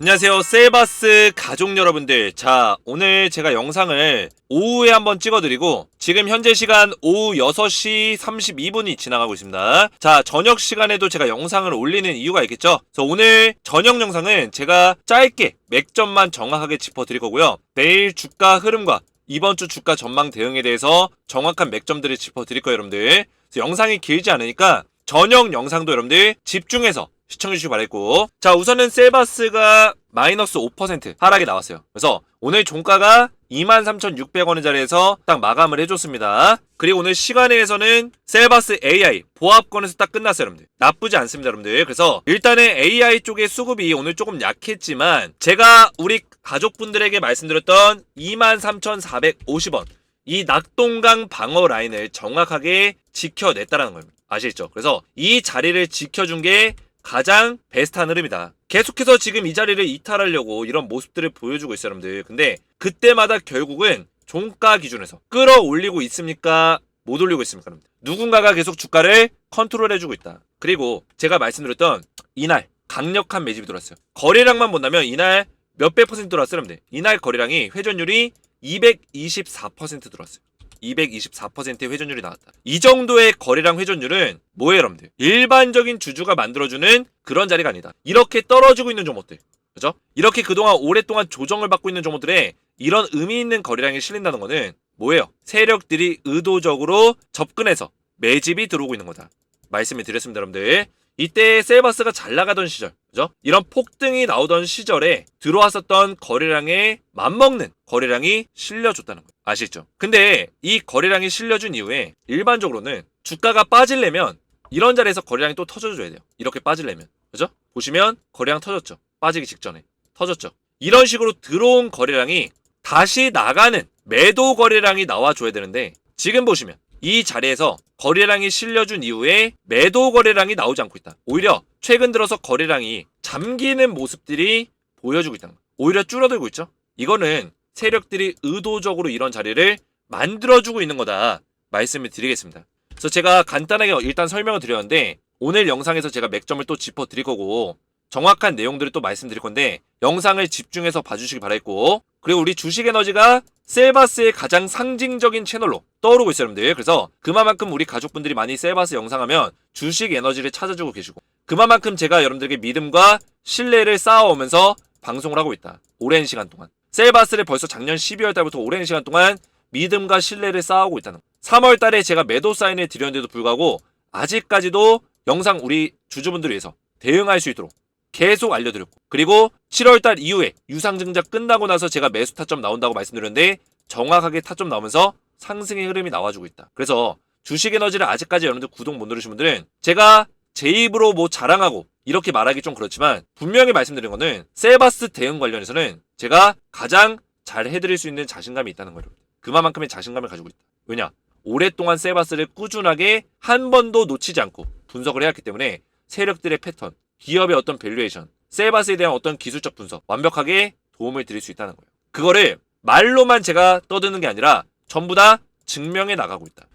안녕하세요. 세바스 가족 여러분들. 자 오늘 제가 영상을 오후에 한번 찍어드리고 지금 현재 시간 오후 6시 32분이 지나가고 있습니다. 자 저녁 시간에도 제가 영상을 올리는 이유가 있겠죠? 그래서 오늘 저녁 영상은 제가 짧게 맥점만 정확하게 짚어드릴 거고요. 내일 주가 흐름과 이번 주 주가 전망 대응에 대해서 정확한 맥점들을 짚어드릴 거예요 여러분들. 영상이 길지 않으니까 저녁 영상도 여러분들 집중해서 시청해주시기 바랬고. 자 우선은 셀바스가 마이너스 5% 하락이 나왔어요. 그래서 오늘 종가가 23,600원의 자리에서 딱 마감을 해줬습니다. 그리고 오늘 시간에서는 셀바스 AI 보합권에서 딱 끝났어요 여러분들. 나쁘지 않습니다 여러분들. 그래서 일단은 AI 쪽의 수급이 오늘 조금 약했지만 제가 우리 가족분들에게 말씀드렸던 23,450원 이 낙동강 방어 라인을 정확하게 지켜냈다라는 겁니다. 아시겠죠? 그래서 이 자리를 지켜준 게 가장 베스트한 흐름이다. 계속해서 지금 이 자리를 이탈하려고 이런 모습들을 보여주고 있어요, 여러분들. 근데 그때마다 결국은 종가 기준에서 끌어올리고 있습니까? 못 올리고 있습니까? 여러분들? 누군가가 계속 주가를 컨트롤해주고 있다. 그리고 제가 말씀드렸던 이날 강력한 매집이 들어왔어요. 거래량만 본다면 이날 몇백 퍼센트 들어왔어요, 여러분들. 이날 거래량이 회전율이 224% 들어왔어요. 224%의 회전율이 나왔다. 이 정도의 거래량 회전율은 뭐예요, 여러분들? 일반적인 주주가 만들어주는 그런 자리가 아니다. 이렇게 떨어지고 있는 종목들. 그죠? 이렇게 그동안 오랫동안 조정을 받고 있는 종목들에 이런 의미 있는 거래량이 실린다는 거는 뭐예요? 세력들이 의도적으로 접근해서 매집이 들어오고 있는 거다. 말씀을 드렸습니다, 여러분들. 이때 셀바스가 잘 나가던 시절, 그죠? 이런 폭등이 나오던 시절에 들어왔었던 거래량에 맞먹는 거래량이 실려줬다는 거예요. 아시죠? 근데 이 거래량이 실려준 이후에 일반적으로는 주가가 빠지려면 이런 자리에서 거래량이 또 터져줘야 돼요. 이렇게 빠지려면. 그죠? 보시면 거래량 터졌죠. 빠지기 직전에. 터졌죠. 이런 식으로 들어온 거래량이 다시 나가는 매도 거래량이 나와줘야 되는데 지금 보시면 이 자리에서 거래량이 실려준 이후에 매도 거래량이 나오지 않고 있다. 오히려 최근 들어서 거래량이 잠기는 모습들이 보여주고 거예요. 오히려 줄어들고 있죠. 이거는 세력들이 의도적으로 이런 자리를 만들어주고 있는 거다. 말씀을 드리겠습니다. 그래서 제가 간단하게 일단 설명을 드렸는데 오늘 영상에서 제가 맥점을 또 짚어 드릴 거고 정확한 내용들을 또 말씀드릴 건데 영상을 집중해서 봐주시기 바라겠고 그리고 우리 주식에너지가 셀바스의 가장 상징적인 채널로 떠오르고 있어요 여러분들. 그래서 그만큼 우리 가족분들이 많이 셀바스 영상하면 주식 에너지를 찾아주고 계시고 그만큼 제가 여러분들에게 믿음과 신뢰를 쌓아오면서 방송을 하고 있다. 오랜 시간 동안. 셀바스를 벌써 작년 12월 달부터 오랜 시간 동안 믿음과 신뢰를 쌓아오고 있다는 거. 3월 달에 제가 매도 사인을 드렸는데도 불구하고 아직까지도 영상 우리 주주분들 위해서 대응할 수 있도록 계속 알려드렸고 그리고 7월달 이후에 유상증자 끝나고 나서 제가 매수 타점 나온다고 말씀드렸는데 정확하게 타점 나오면서 상승의 흐름이 나와주고 있다. 그래서 주식에너지를 아직까지 여러분들 구독 못 누르신 분들은 제가 제 입으로 뭐 자랑하고 이렇게 말하기 좀 그렇지만 분명히 말씀드린 거는 셀바스 대응 관련해서는 제가 가장 잘 해드릴 수 있는 자신감이 있다는 거예요. 그만큼의 자신감을 가지고 있다. 왜냐? 오랫동안 셀바스를 꾸준하게 한 번도 놓치지 않고 분석을 해왔기 때문에 세력들의 패턴, 기업의 어떤 밸류에이션, 셀바스에 대한 어떤 기술적 분석 완벽하게 도움을 드릴 수 있다는 거예요. 그거를 말로만 제가 떠드는 게 아니라 전부 다 증명해 나가고 있다.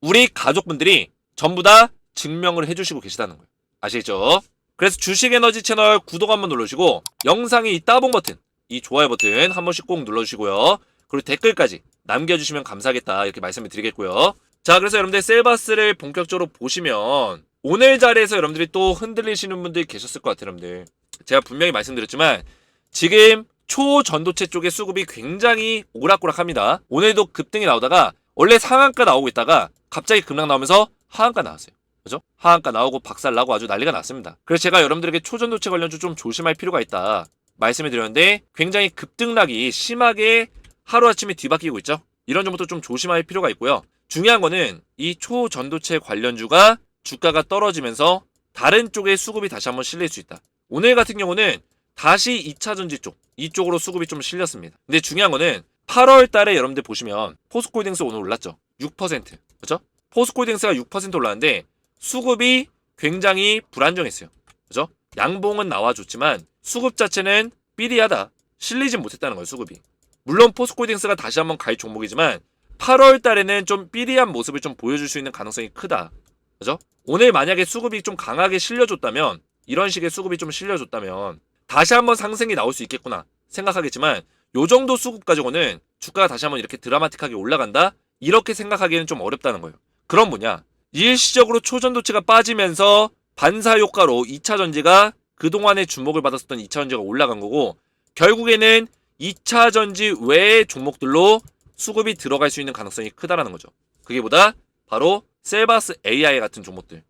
우리 가족분들이 전부 다 증명을 해주시고 계시다는 거예요. 아시겠죠? 그래서 주식에너지 채널 구독 한번 눌러주시고 영상이 이 따봉 버튼, 이 좋아요 버튼 한 번씩 꼭 눌러주시고요. 그리고 댓글까지 남겨주시면 감사하겠다 이렇게 말씀을 드리겠고요. 자 그래서 여러분들 셀바스를 본격적으로 보시면 오늘 자리에서 여러분들이 또 흔들리시는 분들이 계셨을 것 같아요 여러분들. 제가 분명히 말씀드렸지만 지금 초전도체 쪽의 수급이 굉장히 오락가락합니다. 오늘도 급등이 나오다가 원래 상한가 나오고 있다가 갑자기 급락 나오면서 하한가 나왔어요. 그죠? 하한가 나오고 박살 나고 아주 난리가 났습니다. 그래서 제가 여러분들에게 초전도체 관련주 좀 조심할 필요가 있다 말씀을 드렸는데 굉장히 급등락이 심하게 하루아침에 뒤바뀌고 있죠. 이런 점부터 좀 조심할 필요가 있고요. 중요한 거는 이 초전도체 관련주가 주가가 떨어지면서 다른 쪽에 수급이 다시 한번 실릴 수 있다. 오늘 같은 경우는 다시 2차 전지 쪽 이쪽으로 수급이 좀 실렸습니다. 근데 중요한 거는 8월 달에 여러분들 보시면 포스코홀딩스 오늘 올랐죠. 6%. 그죠? 포스코홀딩스가 6% 올랐는데 수급이 굉장히 불안정했어요. 그죠? 양봉은 나와줬지만 수급 자체는 삐리하다. 실리진 못했다는 거예요, 수급이. 물론 포스코홀딩스가 다시 한번 갈 종목이지만 8월 달에는 좀 삐리한 모습을 좀 보여줄 수 있는 가능성이 크다. 그죠? 오늘 만약에 수급이 좀 강하게 실려줬다면 이런 식의 수급이 좀 실려줬다면 다시 한번 상승이 나올 수 있겠구나 생각하겠지만 요 정도 수급 가지고는 주가가 다시 한번 이렇게 드라마틱하게 올라간다 이렇게 생각하기에는 좀 어렵다는 거예요. 그럼 뭐냐? 일시적으로 초전도체가 빠지면서 반사 효과로 2차 전지가 그동안에 주목을 받았었던 2차 전지가 올라간 거고 결국에는 2차 전지 외의 종목들로 수급이 들어갈 수 있는 가능성이 크다라는 거죠. 그게 보다 바로 셀바스 AI 같은 종목들.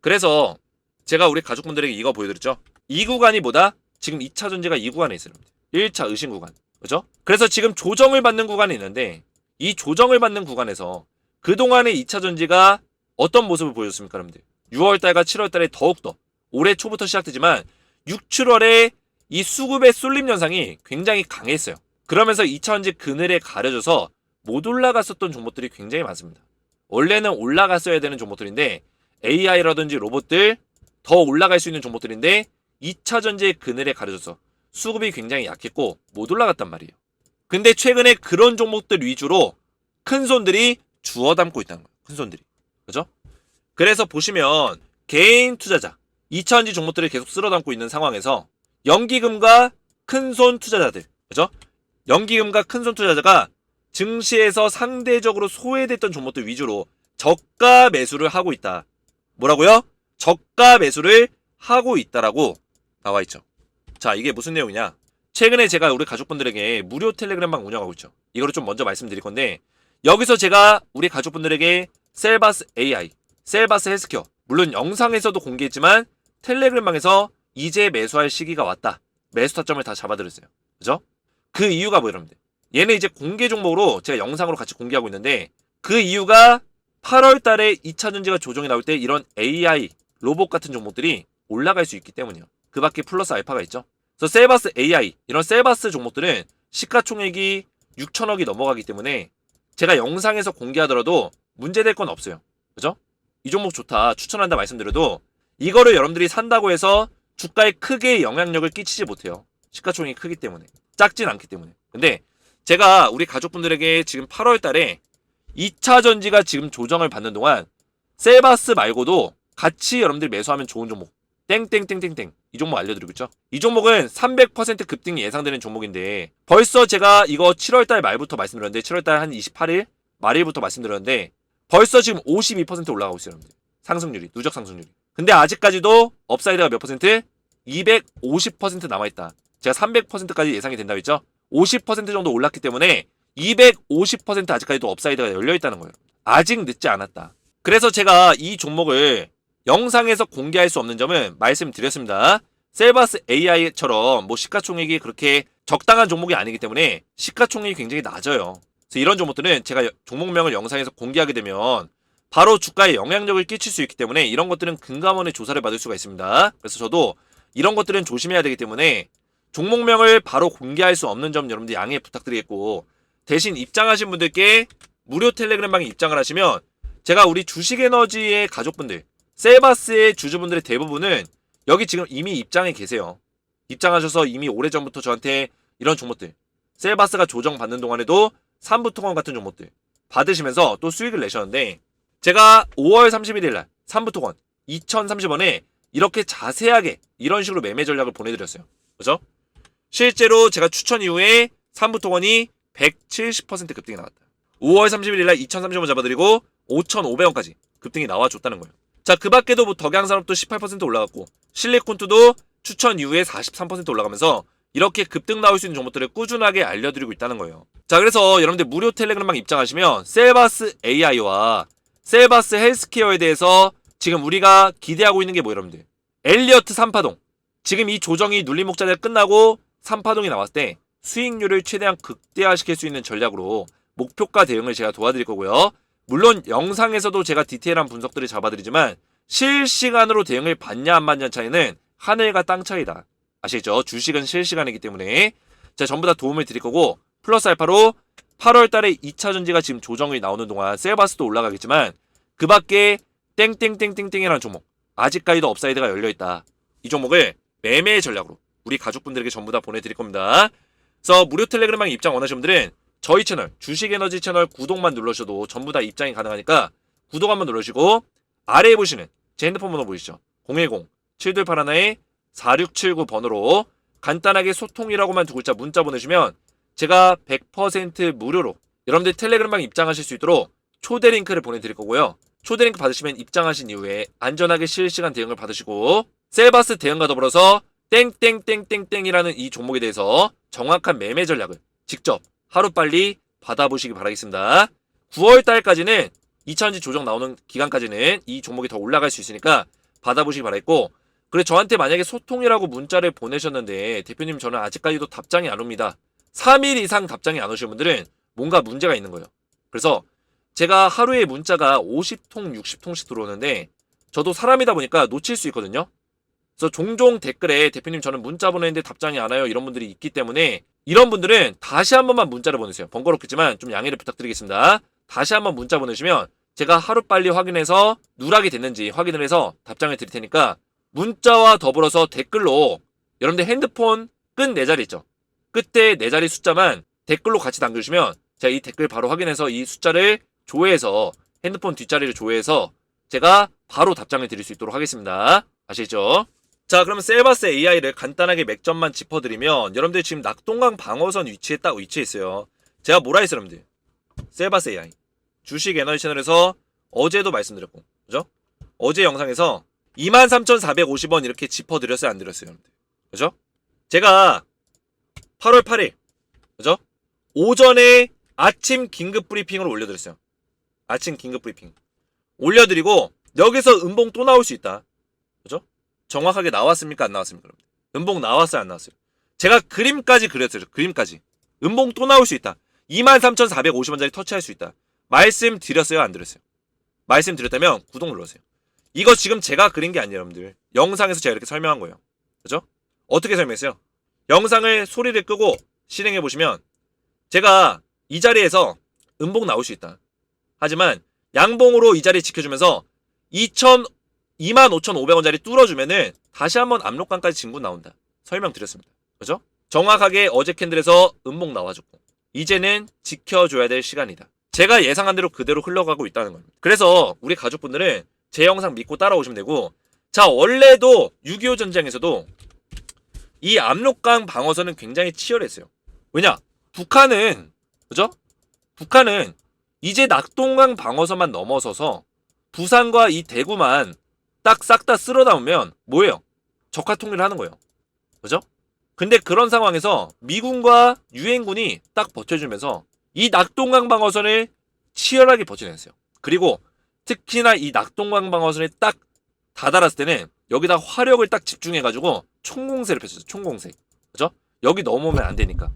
그래서 제가 우리 가족분들에게 이거 보여드렸죠. 이 구간이 뭐다? 지금 2차 전지가 이 구간에 있어요. 1차 의심 구간. 그죠? 그래서 지금 조정을 받는 구간이 있는데 이 조정을 받는 구간에서 그동안의 2차 전지가 어떤 모습을 보여줬습니까, 여러분들? 6월달과 7월달에 더욱더 올해 초부터 시작되지만 6, 7월에 이 수급의 쏠림 현상이 굉장히 강했어요. 그러면서 2차 전지 그늘에 가려져서 못 올라갔었던 종목들이 굉장히 많습니다. 원래는 올라갔어야 되는 종목들인데 AI라든지 로봇들 더 올라갈 수 있는 종목들인데 2차 전지의 그늘에 가려져서 수급이 굉장히 약했고 못 올라갔단 말이에요. 근데 최근에 그런 종목들 위주로 큰 손들이 주워 담고 있다는 거예요. 큰 손들이. 그죠? 그래서 보시면 개인 투자자 2차 전지 종목들을 계속 쓸어 담고 있는 상황에서 연기금과 큰 손 투자자들. 그죠? 연기금과 큰 손 투자자가 증시에서 상대적으로 소외됐던 종목들 위주로 저가 매수를 하고 있다. 뭐라고요? 저가 매수를 하고 있다라고 나와 있죠. 자, 이게 무슨 내용이냐? 최근에 제가 우리 가족분들에게 무료 텔레그램방 운영하고 있죠. 이거를 좀 먼저 말씀드릴 건데 여기서 제가 우리 가족분들에게 셀바스 AI, 셀바스 헬스케어 물론 영상에서도 공개했지만 텔레그램방에서 이제 매수할 시기가 왔다. 매수 타점을 다 잡아드렸어요. 그죠? 그 이유가 뭐 여러분들? 얘는 이제 공개 종목으로 제가 영상으로 같이 공개하고 있는데 그 이유가 8월 달에 2차 전지가 조정이 나올 때 이런 AI, 로봇 같은 종목들이 올라갈 수 있기 때문이에요. 그 밖에 플러스 알파가 있죠. 그래서 셀바스 AI, 이런 셀바스 종목들은 시가총액이 6천억이 넘어가기 때문에 제가 영상에서 공개하더라도 문제될 건 없어요. 그죠? 이 종목 좋다, 추천한다 말씀드려도 이거를 여러분들이 산다고 해서 주가에 크게 영향력을 끼치지 못해요. 시가총액이 크기 때문에. 작진 않기 때문에. 근데 제가 우리 가족분들에게 지금 8월 달에 2차 전지가 지금 조정을 받는 동안 셀바스 말고도 같이 여러분들이 매수하면 좋은 종목. 땡땡땡땡땡. 이 종목 알려드리고 있죠. 이 종목은 300% 급등이 예상되는 종목인데 벌써 제가 이거 7월달 말부터 말씀드렸는데 7월달 한 28일 말일부터 말씀드렸는데 벌써 지금 52% 올라가고 있어요, 여러분들. 상승률이, 누적 상승률이. 근데 아직까지도 업사이드가 몇 퍼센트? 250% 남아있다. 제가 300%까지 예상이 된다고 했죠? 50% 정도 올랐기 때문에 250% 아직까지도 업사이드가 열려있다는 거예요. 아직 늦지 않았다. 그래서 제가 이 종목을 영상에서 공개할 수 없는 점은 말씀드렸습니다. 셀바스 AI처럼 뭐 시가총액이 그렇게 적당한 종목이 아니기 때문에 시가총액이 굉장히 낮아요. 그래서 이런 종목들은 제가 종목명을 영상에서 공개하게 되면 바로 주가에 영향력을 끼칠 수 있기 때문에 이런 것들은 금감원의 조사를 받을 수가 있습니다. 그래서 저도 이런 것들은 조심해야 되기 때문에 종목명을 바로 공개할 수 없는 점 여러분들 양해 부탁드리겠고 대신 입장하신 분들께 무료 텔레그램방에 입장을 하시면 제가 우리 주식에너지의 가족분들 셀바스의 주주분들의 대부분은 여기 지금 이미 입장에 계세요. 입장하셔서 이미 오래전부터 저한테 이런 종목들 셀바스가 조정받는 동안에도 삼부통원 같은 종목들 받으시면서 또 수익을 내셨는데 제가 5월 31일 날 삼부통원 2030원에 이렇게 자세하게 이런 식으로 매매 전략을 보내드렸어요. 그죠? 실제로 제가 추천 이후에 삼부통원이 170% 급등이 나왔다. 5월 31일 날 2030원 잡아드리고 5,500원까지 급등이 나와줬다는 거예요. 자, 그 밖에도 뭐 덕양산업도 18% 올라갔고 실리콘투도 추천 이후에 43% 올라가면서 이렇게 급등 나올 수 있는 종목들을 꾸준하게 알려드리고 있다는 거예요. 자, 그래서 여러분들 무료 텔레그램방 입장하시면 셀바스 AI와 셀바스 헬스케어에 대해서 지금 우리가 기대하고 있는 게 뭐 여러분들? 엘리어트 3파동. 지금 이 조정이 눌림 목자리가 끝나고 3파동이 나왔을 때 수익률을 최대한 극대화시킬 수 있는 전략으로 목표가 대응을 제가 도와드릴 거고요. 물론 영상에서도 제가 디테일한 분석들을 잡아드리지만 실시간으로 대응을 받냐 안 받냐 차이는 하늘과 땅 차이다. 아시죠? 주식은 실시간이기 때문에 제가 전부 다 도움을 드릴 거고 플러스 알파로 8월 달에 2차 전지가 지금 조정이 나오는 동안 셀바스도 올라가겠지만 그 밖에 땡땡땡땡땡이라는 종목 아직까지도 업사이드가 열려있다. 이 종목을 매매 전략으로 우리 가족분들에게 전부 다 보내드릴 겁니다. 그래서 무료 텔레그램방 입장 원하시는 분들은 저희 채널 주식에너지 채널 구독만 눌러주셔도 전부 다 입장이 가능하니까 구독 한번 눌러주시고 아래에 보시는 제 핸드폰 번호 보이시죠? 010-7281-4679 번호로 간단하게 소통이라고만 두 글자 문자 보내주면 제가 100% 무료로 여러분들 텔레그램방 입장하실 수 있도록 초대 링크를 보내드릴 거고요. 초대 링크 받으시면 입장하신 이후에 안전하게 실시간 대응을 받으시고 셀바스 대응과 더불어서 땡땡땡땡땡이라는 이 종목에 대해서 정확한 매매 전략을 직접 하루빨리 받아보시기 바라겠습니다. 9월 달까지는 2차전지 조정 나오는 기간까지는 이 종목이 더 올라갈 수 있으니까 받아보시기 바라겠고 그래 저한테 만약에 소통이라고 문자를 보내셨는데 대표님 저는 아직까지도 답장이 안 옵니다. 3일 이상 답장이 안 오시는 분들은 뭔가 문제가 있는 거예요. 그래서 제가 하루에 문자가 50통, 60통씩 들어오는데 저도 사람이다 보니까 놓칠 수 있거든요. 그래서 종종 댓글에 대표님 저는 문자 보내는데 답장이 안 와요 이런 분들이 있기 때문에 이런 분들은 다시 한 번만 문자를 보내세요. 번거롭겠지만 좀 양해를 부탁드리겠습니다. 다시 한 번 문자 보내주시면 제가 하루빨리 확인해서 누락이 됐는지 확인을 해서 답장을 드릴 테니까 문자와 더불어서 댓글로 여러분들 핸드폰 끝 네 자리 있죠? 끝에 네 자리 숫자만 댓글로 같이 남겨주시면 제가 이 댓글 바로 확인해서 이 숫자를 조회해서 핸드폰 뒷자리를 조회해서 제가 바로 답장을 드릴 수 있도록 하겠습니다. 아시죠? 자, 그러면 셀바스 AI를 간단하게 맥점만 짚어드리면 여러분들 지금 낙동강 방어선 위치에 딱 위치해 있어요. 제가 뭐라 했어요, 여러분들? 셀바스 AI. 주식 에너지 채널에서 어제도 말씀드렸고, 그죠? 어제 영상에서 23,450원 이렇게 짚어드렸어요, 안 드렸어요, 여러분들? 그죠? 제가 8월 8일, 그죠? 오전에 아침 긴급 브리핑을 올려드렸어요. 아침 긴급 브리핑. 올려드리고, 여기서 음봉 또 나올 수 있다. 그죠? 정확하게 나왔습니까? 안 나왔습니까? 여러분들? 음봉 나왔어요? 안 나왔어요? 제가 그림까지 그렸어요. 그림까지. 음봉 또 나올 수 있다. 23,450원짜리 터치할 수 있다. 말씀드렸어요? 안 드렸어요? 말씀드렸다면 구독 눌러주세요. 이거 지금 제가 그린 게 아니에요, 여러분들. 영상에서 제가 이렇게 설명한 거예요. 그죠? 어떻게 설명했어요? 영상을 소리를 끄고 실행해 보시면 제가 이 자리에서 음봉 나올 수 있다. 하지만 양봉으로 이 자리 지켜주면서 2,000 25,500원짜리 뚫어주면은 다시 한번 압록강까지 진구 나온다. 설명드렸습니다. 그죠? 정확하게 어제 캔들에서 음봉 나와줬고 이제는 지켜줘야 될 시간이다. 제가 예상한 대로 그대로 흘러가고 있다는 겁니다. 그래서 우리 가족분들은 제 영상 믿고 따라오시면 되고 자 원래도 6.25 전쟁에서도 이 압록강 방어선은 굉장히 치열했어요. 왜냐? 북한은 그죠? 북한은 이제 낙동강 방어선만 넘어서서 부산과 이 대구만 딱 싹 다 쓸어 담으면 뭐예요? 적화 통일을 하는 거예요. 그죠? 근데 그런 상황에서 미군과 유엔군이 딱 버텨주면서 이 낙동강 방어선을 치열하게 버텨냈어요. 그리고 특히나 이 낙동강 방어선에 딱 다다랐을 때는 여기다 화력을 딱 집중해가지고 총공세를 펼쳤어요. 총공세. 그죠? 여기 넘으면 안 되니까.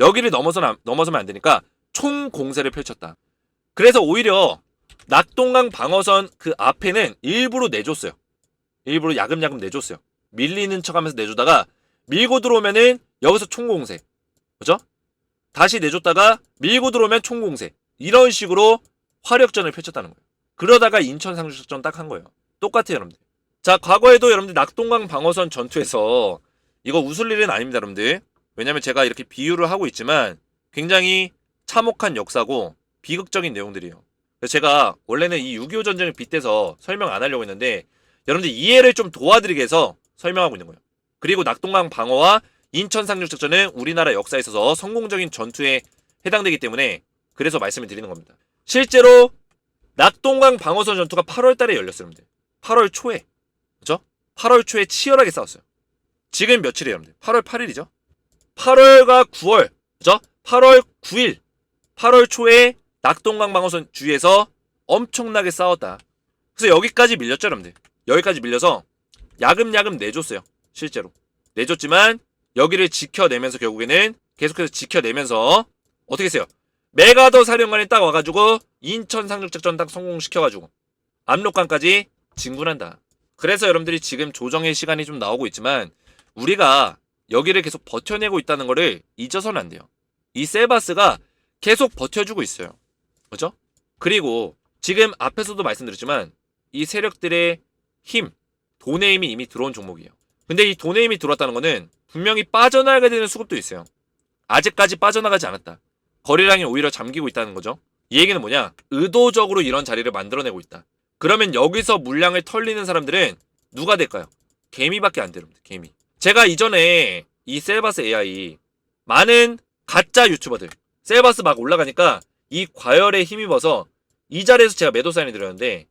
여기를 넘어서는, 안- 넘어서면 안 되니까 총공세를 펼쳤다. 그래서 오히려 낙동강 방어선 그 앞에는 일부러 내줬어요. 일부러 야금야금 내줬어요. 밀리는 척 하면서 내주다가 밀고 들어오면은 여기서 총공세. 그죠? 다시 내줬다가 밀고 들어오면 총공세. 이런 식으로 화력전을 펼쳤다는 거예요. 그러다가 인천 상륙작전 딱 한 거예요. 똑같아요, 여러분들. 자, 과거에도 여러분들 낙동강 방어선 전투에서 이거 웃을 일은 아닙니다, 여러분들. 왜냐면 제가 이렇게 비유를 하고 있지만 굉장히 참혹한 역사고 비극적인 내용들이에요. 제가 원래는 이 6.25 전쟁을 빗대서 설명 안 하려고 했는데 여러분들 이해를 좀 도와드리기 위해서 설명하고 있는 거예요. 그리고 낙동강 방어와 인천 상륙작전은 우리나라 역사에 있어서 성공적인 전투에 해당되기 때문에 그래서 말씀을 드리는 겁니다. 실제로 낙동강 방어선 전투가 8월 달에 열렸어요, 여러분들. 8월 초에. 그죠? 8월 초에 치열하게 싸웠어요. 지금 며칠이에요, 여러분들? 8월 8일이죠? 8월과 9월. 그죠? 8월 9일. 8월 초에 낙동강 방어선 주위에서 엄청나게 싸웠다. 그래서 여기까지 밀렸죠, 여러분들. 여기까지 밀려서 야금야금 내줬어요. 실제로. 내줬지만 여기를 지켜내면서 결국에는 계속해서 지켜내면서 어떻게 했어요? 메가더 사령관이 딱 와가지고 인천 상륙작전 딱 성공시켜가지고 압록강까지 진군한다. 그래서 여러분들이 지금 조정의 시간이 좀 나오고 있지만 우리가 여기를 계속 버텨내고 있다는 거를 잊어서는 안 돼요. 이 셀바스가 계속 버텨주고 있어요. 그죠? 그리고 지금 앞에서도 말씀드렸지만 이 세력들의 힘, 돈의 힘이 이미 들어온 종목이에요. 근데 이 돈의 힘이 들어왔다는 거는 분명히 빠져나가게 되는 수급도 있어요. 아직까지 빠져나가지 않았다. 거래량이 오히려 잠기고 있다는 거죠. 이 얘기는 뭐냐? 의도적으로 이런 자리를 만들어내고 있다. 그러면 여기서 물량을 털리는 사람들은 누가 될까요? 개미밖에 안. 여러분들, 개미. 제가 이전에 이 셀바스 AI 많은 가짜 유튜버들 셀바스 막 올라가니까 이 과열에 힘입어서 이 자리에서 제가 매도 사인을 드렸는데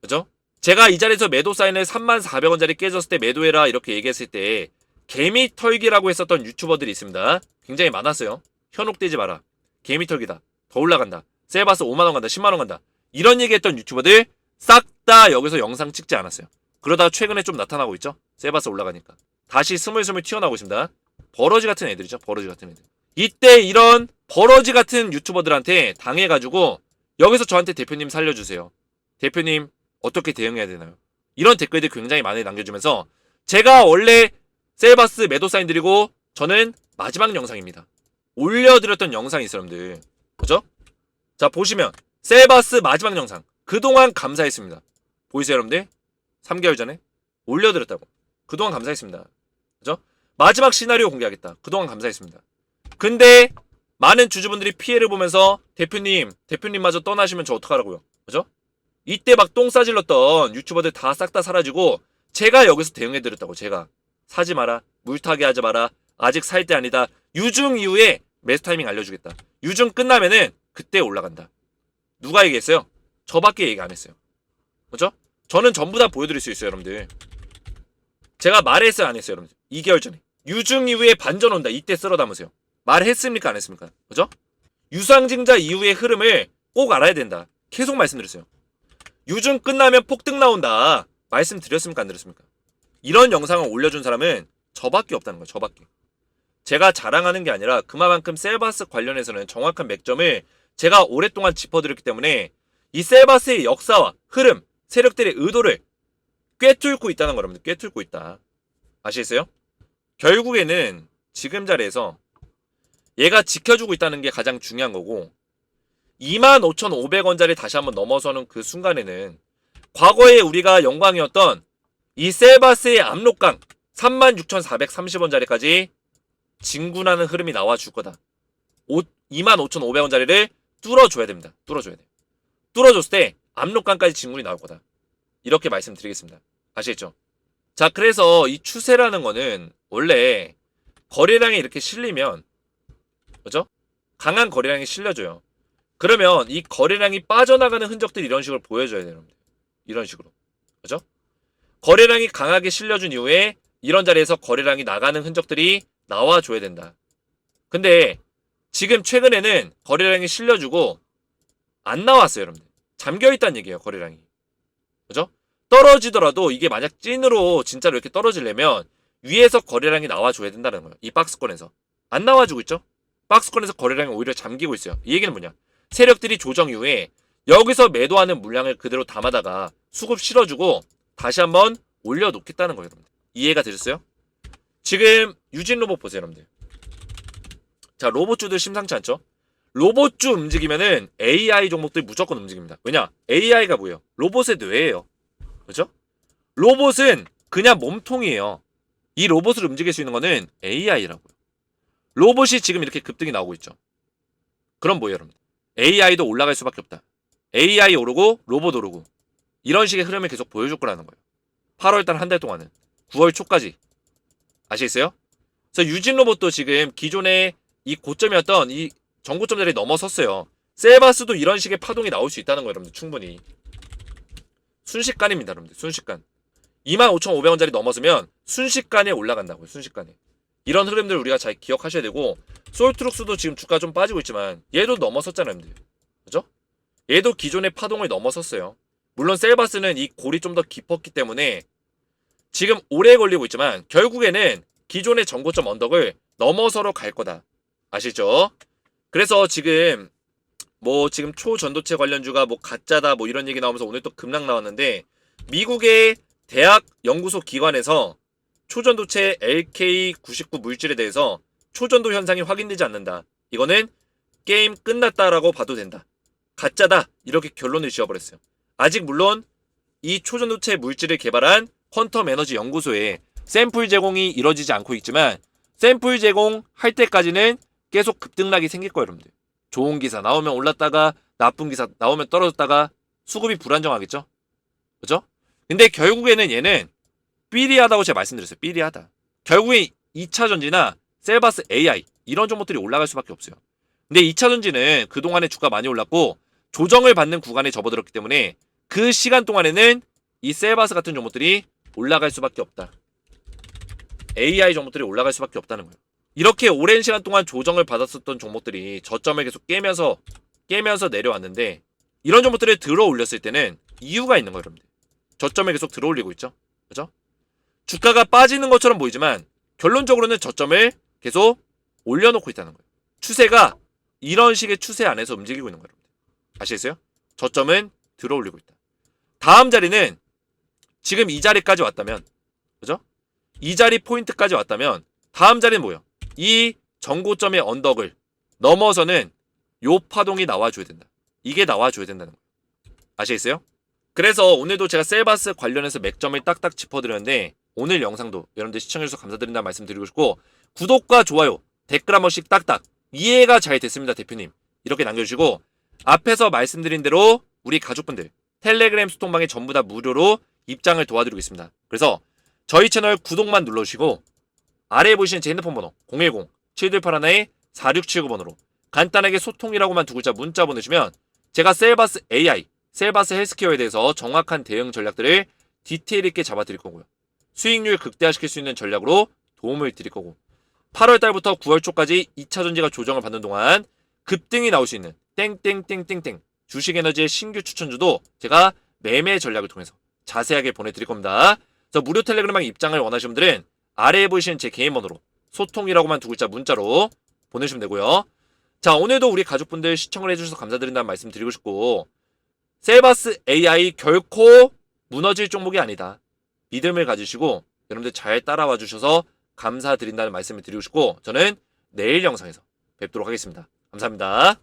그죠? 제가 이 자리에서 매도 사인을 34,400원짜리 깨졌을 때 매도해라 이렇게 얘기했을 때 개미 털기라고 했었던 유튜버들이 있습니다. 굉장히 많았어요. 현혹되지 마라. 개미 털기다. 더 올라간다. 셀바스 5만원 간다. 10만원 간다. 이런 얘기했던 유튜버들 싹 다 여기서 영상 찍지 않았어요. 그러다가 최근에 좀 나타나고 있죠. 셀바스 올라가니까. 다시 스물스물 튀어나오고 있습니다. 버러지 같은 애들이죠. 버러지 같은 애들. 이때 이런 버러지 같은 유튜버들한테 당해가지고 여기서 저한테 대표님 살려주세요. 대표님 어떻게 대응해야 되나요? 이런 댓글들 굉장히 많이 남겨주면서 제가 원래 셀바스 매도 사인 드리고 저는 마지막 영상입니다. 올려드렸던 영상이 있어요, 여러분들. 그죠? 자, 보시면 셀바스 마지막 영상. 그동안 감사했습니다. 보이세요, 여러분들? 3개월 전에 올려드렸다고. 그동안 감사했습니다. 그죠? 마지막 시나리오 공개하겠다. 그동안 감사했습니다. 근데 많은 주주분들이 피해를 보면서 대표님, 대표님마저 떠나시면 저 어떡하라고요? 그죠? 이때 막 똥 싸질렀던 유튜버들 다 싹 다 사라지고 제가 여기서 대응해드렸다고 제가. 사지 마라. 물타기 하지 마라. 아직 살 때 아니다. 유중 이후에 매수 타이밍 알려주겠다. 유중 끝나면은 그때 올라간다. 누가 얘기했어요? 저밖에 얘기 안 했어요. 그죠? 저는 전부 다 보여드릴 수 있어요 여러분들. 제가 말했어요 안 했어요 여러분들? 2개월 전에. 유중 이후에 반전 온다. 이때 쓸어 담으세요 말했습니까 안 했습니까 그죠? 유상증자 이후의 흐름을 꼭 알아야 된다 계속 말씀드렸어요 유중 끝나면 폭등 나온다. 말씀드렸습니까? 안 드렸습니까? 이런 영상을 올려준 사람은 저밖에 없다는 거예요. 저밖에. 제가 자랑하는 게 아니라 그만큼 셀바스 관련해서는 정확한 맥점을 제가 오랫동안 짚어드렸기 때문에 이 셀바스의 역사와 흐름, 세력들의 의도를 꿰뚫고 있다는 거 여러분들 꿰뚫고 있다. 아시겠어요? 결국에는 지금 자리에서 얘가 지켜주고 있다는 게 가장 중요한 거고 25,500원짜리 다시 한번 넘어서는 그 순간에는 과거에 우리가 영광이었던 이 셀바스의 압록강 36,430원짜리까지 진군하는 흐름이 나와줄 거다. 25,500원짜리를 뚫어줘야 됩니다. 뚫어줘야 돼. 뚫어줬을 때 압록강까지 진군이 나올 거다. 이렇게 말씀드리겠습니다. 아시겠죠? 자, 그래서 이 추세라는 거는 원래 거래량이 이렇게 실리면 그죠? 강한 거래량이 실려줘요. 그러면 이 거래량이 빠져나가는 흔적들이 이런 식으로 보여줘야. 여러분들. 이런 식으로. 그죠? 거래량이 강하게 실려준 이후에 이런 자리에서 거래량이 나가는 흔적들이 나와줘야 된다. 근데 지금 최근에는 거래량이 실려주고 안 나왔어요, 여러분들. 잠겨있다는 얘기예요, 거래량이. 그죠? 떨어지더라도 이게 만약 찐으로 진짜로 이렇게 떨어지려면 위에서 거래량이 나와줘야 된다는 거예요. 이 박스권에서. 안 나와주고 있죠? 박스권에서 거래량이 오히려 잠기고 있어요. 이 얘기는 뭐냐? 세력들이 조정 이후에 여기서 매도하는 물량을 그대로 담아다가 수급 실어주고 다시 한번 올려놓겠다는 거예요, 여러분들. 이해가 되셨어요? 지금 유진 로봇 보세요, 여러분들. 자, 로봇주들 심상치 않죠? 로봇주 움직이면은 AI 종목들 무조건 움직입니다. 왜냐? AI가 뭐예요? 로봇의 뇌예요. 그죠? 로봇은 그냥 몸통이에요. 이 로봇을 움직일 수 있는 거는 AI라고요. 로봇이 지금 이렇게 급등이 나오고 있죠. 그럼 뭐예요, 여러분? AI도 올라갈 수밖에 없다. AI 오르고 로봇 오르고 이런 식의 흐름을 계속 보여줄 거라는 거예요. 8월달 한 달 동안은 9월 초까지 아시겠어요? 그래서 유진 로봇도 지금 기존의 이 고점이었던 이 전고점 자리 넘어섰어요. 셀바스도 이런 식의 파동이 나올 수 있다는 거예요, 여러분들 충분히. 순식간입니다, 여러분들. 순식간. 25,500원짜리 넘어서면 순식간에 올라간다고요, 순식간에. 이런 흐름들 우리가 잘 기억하셔야 되고 솔트룩스도 지금 주가 좀 빠지고 있지만 얘도 넘어섰잖아요. 그죠? 얘도 기존의 파동을 넘어섰어요. 물론 셀바스는 이 골이 좀 더 깊었기 때문에 지금 오래 걸리고 있지만 결국에는 기존의 전고점 언덕을 넘어서러 갈 거다. 아시죠? 그래서 지금 뭐 지금 초전도체 관련주가 뭐 가짜다 뭐 이런 얘기 나오면서 오늘 또 급락 나왔는데 미국의 대학 연구소 기관에서 초전도체 LK99 물질에 대해서 초전도 현상이 확인되지 않는다. 이거는 게임 끝났다라고 봐도 된다. 가짜다. 이렇게 결론을 지어버렸어요. 아직 물론 이 초전도체 물질을 개발한 퀀텀 에너지 연구소에 샘플 제공이 이뤄지지 않고 있지만 샘플 제공할 때까지는 계속 급등락이 생길 거예요, 여러분들. 좋은 기사 나오면 올랐다가 나쁜 기사 나오면 떨어졌다가 수급이 불안정하겠죠? 그죠? 근데 결국에는 얘는 삐리하다고 제가 말씀드렸어요. 삐리하다. 결국에 2차 전지나 셀바스 AI 이런 종목들이 올라갈 수밖에 없어요. 근데 2차 전지는 그동안에 주가 많이 올랐고 조정을 받는 구간에 접어들었기 때문에 그 시간 동안에는 이 셀바스 같은 종목들이 올라갈 수밖에 없다. AI 종목들이 올라갈 수밖에 없다는 거예요. 이렇게 오랜 시간 동안 조정을 받았었던 종목들이 저점을 계속 깨면서 깨면서 내려왔는데 이런 종목들을 들어 올렸을 때는 이유가 있는 거예요, 여러분들. 저점을 계속 들어 올리고 있죠. 그죠? 주가가 빠지는 것처럼 보이지만 결론적으로는 저점을 계속 올려놓고 있다는 거예요. 추세가 이런 식의 추세 안에서 움직이고 있는 거예요. 아시겠어요? 저점은 들어 올리고 있다. 다음 자리는 지금 이 자리까지 왔다면 그죠? 이 자리 포인트까지 왔다면 다음 자리는 뭐예요? 이 전고점의 언덕을 넘어서는 요 파동이 나와줘야 된다. 이게 나와줘야 된다는 거예요. 아시겠어요? 그래서 오늘도 제가 셀바스 관련해서 맥점을 딱딱 짚어드렸는데 오늘 영상도 여러분들 시청해주셔서 감사드린다는 말씀 드리고 싶고 구독과 좋아요 댓글 한 번씩 딱딱 이해가 잘 됐습니다 대표님 이렇게 남겨주시고 앞에서 말씀드린 대로 우리 가족분들 텔레그램 소통방에 전부 다 무료로 입장을 도와드리고 있습니다 그래서 저희 채널 구독만 눌러주시고 아래에 보이시는 제 핸드폰 번호 010-7181-4679번으로 간단하게 소통이라고만 두 글자 문자 보내주면 제가 셀바스 AI, 셀바스 헬스케어에 대해서 정확한 대응 전략들을 디테일 있게 잡아드릴 거고요. 수익률 극대화시킬 수 있는 전략으로 도움을 드릴 거고 8월 달부터 9월 초까지 2차 전지가 조정을 받는 동안 급등이 나올 수 있는 땡땡땡땡땡 주식에너지의 신규 추천주도 제가 매매 전략을 통해서 자세하게 보내드릴 겁니다. 그래서 무료 텔레그램방 입장을 원하시는 분들은 아래에 보이시는 제 개인 번호로 소통이라고만 두 글자 문자로 보내주시면 되고요. 자 오늘도 우리 가족분들 시청을 해주셔서 감사드린다는 말씀 드리고 싶고 셀바스 AI 결코 무너질 종목이 아니다. 믿음을 가지시고 여러분들 잘 따라와 주셔서 감사드린다는 말씀을 드리고 싶고 저는 내일 영상에서 뵙도록 하겠습니다. 감사합니다.